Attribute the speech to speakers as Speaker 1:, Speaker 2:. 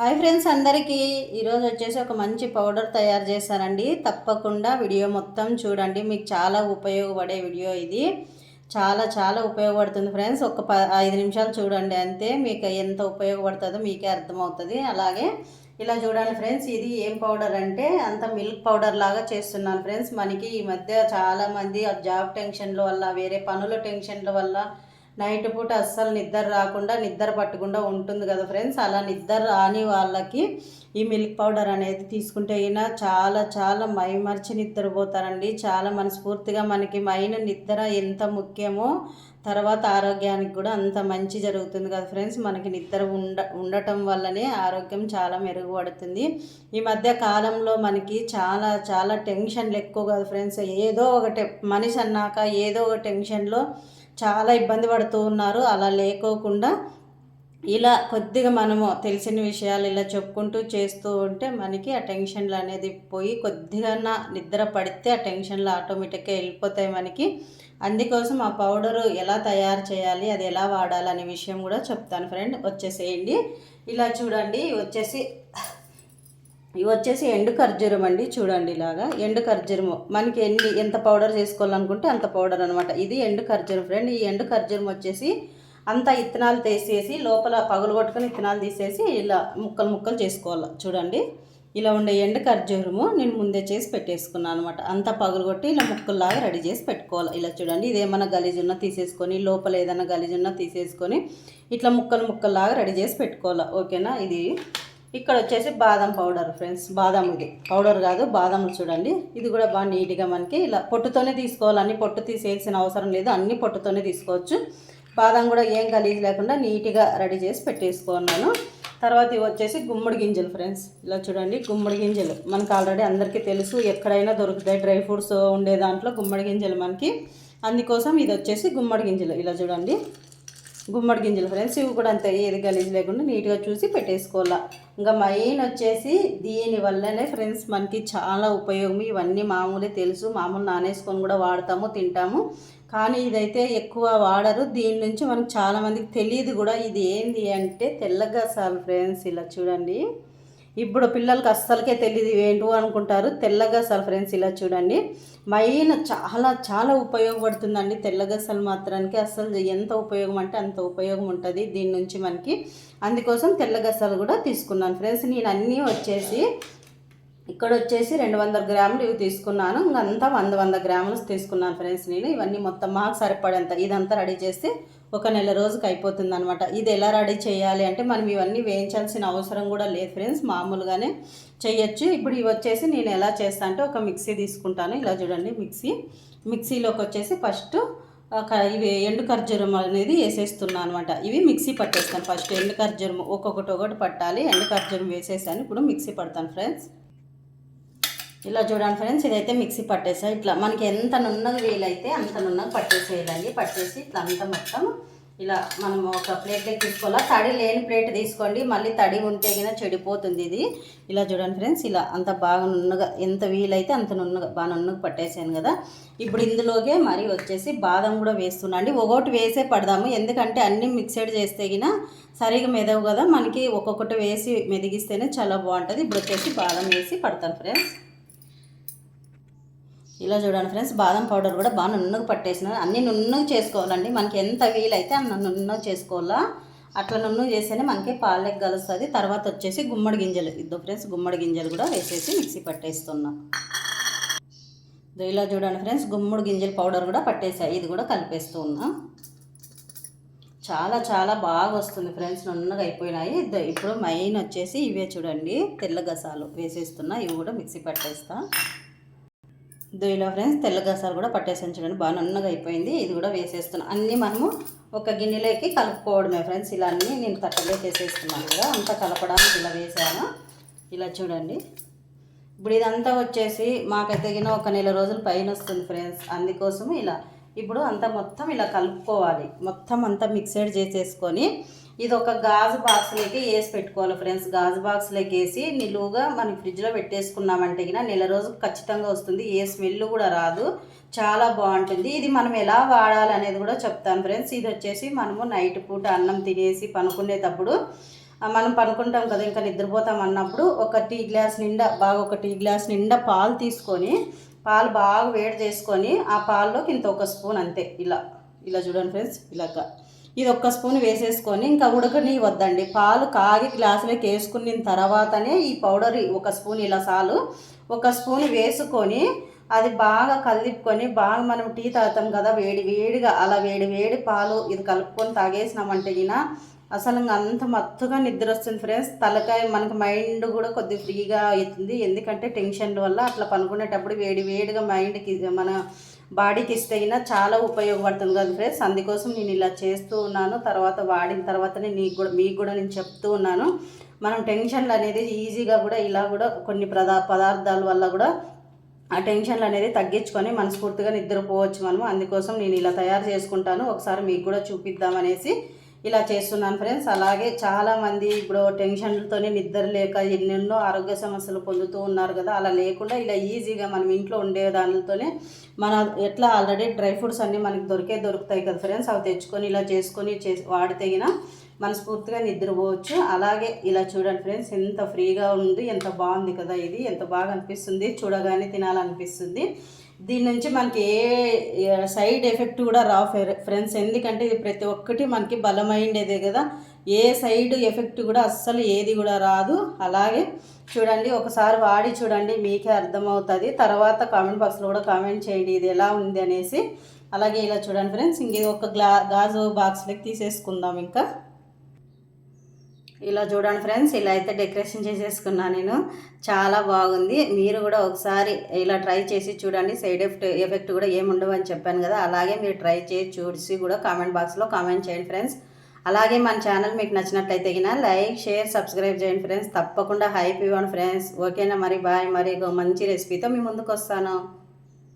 Speaker 1: Hi friends అందరికీ. ఈరోజు వచ్చేసి ఒక మంచి పౌడర్ తయారు చేశానండి. తప్పకుండా వీడియో మొత్తం చూడండి. మీకు చాలా ఉపయోగపడే వీడియో ఇది. చాలా చాలా ఉపయోగపడుతుంది ఫ్రెండ్స్. ఒక ప ఐదు నిమిషాలు చూడండి అంతే. మీకు ఎంత ఉపయోగపడుతుందో మీకే అర్థమవుతుంది. అలాగే ఇలా చూడండి ఫ్రెండ్స్ ఇది ఏం పౌడర్ అంటే అంత మిల్క్ పౌడర్ లాగా చేస్తున్నాను ఫ్రెండ్స్. మనకి ఈ మధ్య చాలామంది జాబ్ టెన్షన్ల వల్ల వేరే పనుల టెన్షన్ల వల్ల నైట్ పూట అస్సలు నిద్ర రాకుండా నిద్ర పట్టకుండా ఉంటుంది కదా ఫ్రెండ్స్. అలా నిద్ర రాని వాళ్ళకి ఈ మిల్క్ పౌడర్ అనేది తీసుకుంటే అయినా చాలా చాలా మైమర్చి నిద్రపోతారండి. చాలా మనస్ఫూర్తిగా మనకి మైన నిద్ర ఎంత ముఖ్యమో తర్వాత ఆరోగ్యానికి కూడా అంత మంచి జరుగుతుంది కదా ఫ్రెండ్స్. మనకి నిద్ర ఉండ ఉండటం వల్లనే ఆరోగ్యం చాలా మెరుగుపడుతుంది. ఈ మధ్య కాలంలో మనకి చాలా చాలా టెన్షన్లు ఎక్కువ కదా ఫ్రెండ్స్. ఏదో ఒకటి మనిషి అన్నాక ఏదో ఒక టెన్షన్లో చాలా ఇబ్బంది పడుతూ ఉన్నారు. అలా లేకోకుండా ఇలా కొద్దిగా మనము తెలిసిన విషయాలు ఇలా చెప్పుకుంటూ చేస్తూ ఉంటే మనకి ఆ టెన్షన్లు అనేది పోయి కొద్దిగా నిద్ర పడితే ఆ టెన్షన్లు ఆటోమేటిక్గా వెళ్ళిపోతాయి మనకి. అందుకోసం ఆ పౌడరు ఎలా తయారు చేయాలి అది ఎలా వాడాలి అనే విషయం కూడా చెప్తాను ఫ్రెండ్. వచ్చేసేయండి. ఇలా చూడండి వచ్చేసి ఇవి వచ్చేసి ఎండు ఖర్జూరం అండి చూడండి ఇలాగా. ఎండు ఖర్జూరము మనకి ఎన్ని ఎంత పౌడర్ చేసుకోవాలనుకుంటే అంత పౌడర్ అనమాట ఇది ఎండు ఖర్జూరం ఫ్రెండ్ ఈ ఎండు ఖర్జూరం వచ్చేసి అంత ఇత్తనాలు తీసేసి లోపల పగులు కొట్టుకొని ఇత్తనాలు తీసేసి ఇలా ముక్కలు ముక్కలు చేసుకోవాలి చూడండి. ఇలా ఉండే ఎండు ఖర్జూరము నేను ముందే చేసి పెట్టేసుకున్నాను అనమాట అంతా పగులు కొట్టి ఇలా ముక్కల్లాగా రెడీ చేసి పెట్టుకోవాలి. ఇలా చూడండి ఇదేమన్నా గలీజ్ ఉన్నా తీసేసుకొని లోపల ఏదైనా గలీజ్ ఉన్నా తీసేసుకొని ఇట్లా ముక్కలు ముక్కల్లాగా రెడీ చేసి పెట్టుకోవాలి. ఓకేనా? ఇది ఇక్కడ వచ్చేసి బాదం పౌడర్ ఫ్రెండ్స్ బాదం ఇది. పౌడర్ కాదు బాదంలు చూడండి. ఇది కూడా బాగా నీట్గా మనకి ఇలా పొట్టుతోనే తీసుకోవాలి. అన్ని పొట్టు తీసేయాల్సిన అవసరం లేదు. అన్ని పొట్టుతోనే తీసుకోవచ్చు. బాదం కూడా ఏం గలీజ్ లేకుండా నీట్గా రెడీ చేసి పెట్టేసుకున్నాను. తర్వాత ఇవి వచ్చేసి గుమ్మడి గింజలు ఫ్రెండ్స్. ఇలా చూడండి గుమ్మడి గింజలు. మనకు ఆల్రెడీ అందరికీ తెలుసు ఎక్కడైనా దొరుకుతాయి. డ్రై ఫ్రూట్స్ ఉండే దాంట్లో గుమ్మడి గింజలు మనకి. అందుకోసం ఇది వచ్చేసి గుమ్మడి గింజలు. ఇలా చూడండి. గుమ్మడి గింజలు ఫ్రెండ్స్ ఇవి కూడా అంతే ఏది గలీజ్ లేకుండా నీట్గా చూసి పెట్టేసుకోవాలా. ఇంకా మెయిన్ వచ్చేసి దీని వల్లనే ఫ్రెండ్స్ మనకి చాలా ఉపయోగం. ఇవన్నీ మామూలే తెలుసు మామూలు నానేసుకొని కూడా వాడతాము తింటాము. కానీ ఇదైతే ఎక్కువ వాడరు. దీని నుంచి మనకు చాలామందికి తెలియదు కూడా ఇది ఏంది అంటే తెల్లగా సార్ ఫ్రెండ్స్ ఇలా చూడండి. ఇప్పుడు పిల్లలకి అస్సలకే తెలియదు ఏంటో అనుకుంటారు. తెల్లగసాలు ఫ్రెండ్స్ ఇలా చూడండి. మైన చాలా చాలా ఉపయోగపడుతుందండి తెల్లగసాలు మాత్రానికి. అస్సలు ఎంత ఉపయోగం అంటే అంత ఉపయోగం ఉంటుంది దీని నుంచి మనకి. అందుకోసం తెల్లగసాలు కూడా తీసుకున్నాను. ఫ్రెండ్స్ నేను అన్నీ వచ్చేసి ఇక్కడ వచ్చేసి రెండు వందల గ్రాములు ఇవి తీసుకున్నాను. ఇంకంతా వంద వంద గ్రాములు తీసుకున్నాను ఫ్రెండ్స్ నేను. ఇవన్నీ మొత్తం మాకు సరిపడేంత. ఇదంతా రెడీ చేస్తే ఒక నెల రోజుకి అయిపోతుంది అనమాట ఇది ఎలా రెడీ చేయాలి అంటే మనం ఇవన్నీ వేయించాల్సిన అవసరం కూడా లేదు ఫ్రెండ్స్. మామూలుగానే చేయొచ్చు. ఇప్పుడు ఇవి వచ్చేసి నేను ఎలా చేస్తా అంటే ఒక మిక్సీ తీసుకుంటాను. ఇలా చూడండి మిక్సీ. మిక్సీలోకి వచ్చేసి ఫస్ట్ ఇవి ఎండు ఖర్జూరం అనేది వేసేస్తున్నాను అనమాట ఇవి మిక్సీ పట్టేస్తాను ఫస్ట్. ఎండు ఖర్జూరం ఒక్కొక్కటి ఒకటి పట్టాలి. ఎండు ఖర్జూరం వేసేసాను. ఇప్పుడు మిక్సీ పడతాను ఫ్రెండ్స్. ఇలా చూడండి ఫ్రెండ్స్ ఇదైతే మిక్సీ పట్టేసా ఇట్లా మనకి ఎంత నున్నది వీలైతే అంత నున్నది పట్టేసేయాలండి. పట్టేసి ఇట్లా అంతా మొత్తం ఇలా మనం ఒక ప్లేట్లోకి తీసుకోవాలా? తడి లేని ప్లేట్ తీసుకోండి. మళ్ళీ తడి ఉంటే కింద చెడిపోతుంది ఇది. ఇలా చూడండి ఫ్రెండ్స్ ఇలా అంత బాగా నున్నగా ఎంత వీలైతే అంత నున్నగా బాగా నున్నగా పట్టేసాను కదా. ఇప్పుడు ఇందులోకే మరి వచ్చేసి బాదం కూడా వేస్తున్నాండి ఒకటి వేసే పడదాము. ఎందుకంటే అన్నీ మిక్సెడ్ చేస్తే గిన సరిగా మెదవు కదా. మనకి ఒక్కొక్కటి వేసి మెదిగిస్తేనే చాలా బాగుంటుంది. ఇప్పుడు వచ్చేసి బాదం వేసి పడతాను ఫ్రెండ్స్. ఇలా చూడండి ఫ్రెండ్స్ బాదం పౌడర్ కూడా బాగా నున్నగా పట్టేసిన అన్నీ నున్నగా చేసుకోవాలండి. మనకి ఎంత వీలైతే అన్న నున్నగా చేసుకోవాలా. అట్లా నున్ను చేస్తేనే మనకి పాలకి కలుస్తుంది తర్వాత వచ్చేసి గుమ్మడి గింజలు. ఇద్దరు ఫ్రెండ్స్ గుమ్మడి గింజలు కూడా వేసేసి మిక్సీ పట్టేస్తున్నా. ఇలా చూడండి ఫ్రెండ్స్ గుమ్మడి గింజల పౌడర్ కూడా పట్టేసాయి ఇది కూడా కలిపేస్తూ ఉన్నా. చాలా చాలా బాగా వస్తుంది ఫ్రెండ్స్ నున్నగా అయిపోయినాయి. ఇప్పుడు మెయిన్ వచ్చేసి ఇవే చూడండి తెల్లగసాలు వేసేస్తున్నా. ఇవి కూడా మిక్సీ పట్టేస్తాను దీనిలో ఫ్రెండ్స్ తెల్లగసాలు కూడా పట్టేసాను చూడండి. బాగా నన్నగా అయిపోయింది. ఇది కూడా వేసేస్తున్నాను అన్నీ మనము ఒక గిన్నెలోకి కలుపుకోవడమే ఫ్రెండ్స్. ఇలా అన్నీ నేను తట్టలోకి వేసేస్తున్నాను కదా. అంతా కలపడానికి ఇలా వేసాను. ఇలా చూడండి. ఇప్పుడు ఇదంతా వచ్చేసి మాకు తగిన ఒక నెల రోజులు పైన వస్తుంది ఫ్రెండ్స్. అందుకోసం ఇలా ఇప్పుడు అంతా మొత్తం ఇలా కలుపుకోవాలి. మొత్తం అంతా మిక్సెడ్ చేసేసుకొని ఇది ఒక గాజు బాక్స్లోకి వేసి పెట్టుకోవాలి ఫ్రెండ్స్ గాజు బాక్స్లోకి వేసి నిలువుగా మనం ఫ్రిడ్జ్లో పెట్టేసుకున్నామంటే కినా నెల రోజు ఖచ్చితంగా వస్తుంది. ఏ స్మెల్ కూడా రాదు. చాలా బాగుంటుంది. ఇది మనం ఎలా వాడాలి అనేది కూడా చెప్తాను ఫ్రెండ్స్ ఇది వచ్చేసి మనము నైట్ పూట అన్నం తినేసి పనుకునేటప్పుడు మనం పనుకుంటాం కదా ఇంకా నిద్రపోతాం అన్నప్పుడు ఒక టీ గ్లాస్ నిండా బాగా ఒక టీ గ్లాస్ నిండా పాలు తీసుకొని పాలు బాగా వేడి చేసుకొని ఆ పాల్లోకి ఇంత ఒక స్పూన్ అంతే. ఇలా ఇలా చూడండి ఫ్రెండ్స్ ఇలాగా. ఇది ఒక్క స్పూన్ వేసేసుకొని ఇంకా ఉడకని వద్దండి. పాలు కాగి గ్లాసులోకి వేసుకున్న తర్వాతనే ఈ పౌడర్ ఒక స్పూన్ ఇలా సాలు ఒక స్పూన్ వేసుకొని అది బాగా కలిపుకొని బాగా మనం టీ తాగుతాం కదా వేడి వేడిగా అలా వేడి వేడి పాలు ఇది కలుపుకొని తాగేసినామంటే గిన అసలు అంత మత్తుగా నిద్ర వస్తుంది ఫ్రెండ్స్. తలకాయ మనకి మైండ్ కూడా కొద్దిగా ఫ్రీగా అవుతుంది. ఎందుకంటే టెన్షన్ల వల్ల అట్లా పనుకునేటప్పుడు వేడి వేడిగా మైండ్కి మన బాడీకి ఇస్తే అయినా చాలా ఉపయోగపడుతుంది కదా ఫ్రెండ్స్ అందుకోసం నేను ఇలా చేస్తూ ఉన్నాను. తర్వాత వాడిన తర్వాతనే నీకు కూడా మీకు కూడా నేను చెప్తూ ఉన్నాను. మనం టెన్షన్లు అనేది ఈజీగా కూడా ఇలా కూడా కొన్ని పదా పదార్థాల వల్ల కూడా ఆ టెన్షన్లు అనేది తగ్గించుకొని మనస్ఫూర్తిగా నిద్రపోవచ్చు మనము. అందుకోసం నేను ఇలా తయారు చేసుకుంటాను. ఒకసారి మీకు కూడా చూపిద్దామనేసి ఇలా చేస్తున్నాను ఫ్రెండ్స్ అలాగే చాలామంది ఇప్పుడు టెన్షన్లతోనే నిద్ర లేక ఎన్నెన్నో ఆరోగ్య సమస్యలు పొందుతూ ఉన్నారు కదా. అలా లేకుండా ఇలా ఈజీగా మనం ఇంట్లో ఉండే దానితోనే మన ఎట్లా ఆల్రెడీ డ్రై ఫ్రూట్స్ అన్నీ మనకి దొరికే దొరుకుతాయి కదా ఫ్రెండ్స్ అవి తెచ్చుకొని ఇలా చేసుకొని చేసి వాడితేగిన మనస్ఫూర్తిగా నిద్రపోవచ్చు. అలాగే ఇలా చూడండి ఫ్రెండ్స్ ఎంత ఫ్రీగా ఉంది ఎంత బాగుంది కదా ఇది. ఎంత బాగా అనిపిస్తుంది చూడగానే తినాలనిపిస్తుంది. దీని నుంచి మనకి ఏ సైడ్ ఎఫెక్ట్ కూడా రా ఫ్రెండ్స్. ఎందుకంటే ఇది ప్రతి ఒక్కటి మనకి బలమైండేదే కదా. ఏ సైడ్ ఎఫెక్ట్ కూడా అస్సలు ఏది కూడా రాదు. అలాగే చూడండి ఒకసారి వాడి చూడండి మీకే అర్థమవుతుంది. తర్వాత కామెంట్ బాక్స్లో కూడా కామెంట్ చేయండి ఇది ఎలా ఉంది అనేసి. అలాగే ఇలా చూడండి ఫ్రెండ్స్ ఇంక ఇది ఒక గ్లా గాజు బాక్స్లోకి తీసేసుకుందాం ఇంకా. ఇలా చూడండి ఫ్రెండ్స్ ఇలా అయితే డెకరేషన్ చేసేసుకున్నాను నేను. చాలా బాగుంది. మీరు కూడా ఒకసారి ఇలా ట్రై చేసి చూడండి. సైడ్ ఎఫెక్ట్ ఎఫెక్ట్ కూడా ఏముండవు అని చెప్పాను కదా. అలాగే మీరు ట్రై చేసి చూసి కూడా కామెంట్ బాక్స్లో కామెంట్ చేయండి ఫ్రెండ్స్. అలాగే మన ఛానల్ మీకు నచ్చినట్లయితే గిన లైక్ షేర్ సబ్స్క్రైబ్ చేయండి ఫ్రెండ్స్. తప్పకుండా హైప్ ఇవ్వండి ఫ్రెండ్స్. ఓకేనా మరి? బాయ్ మరి. మంచి రెసిపీతో మీ ముందుకు వస్తాను.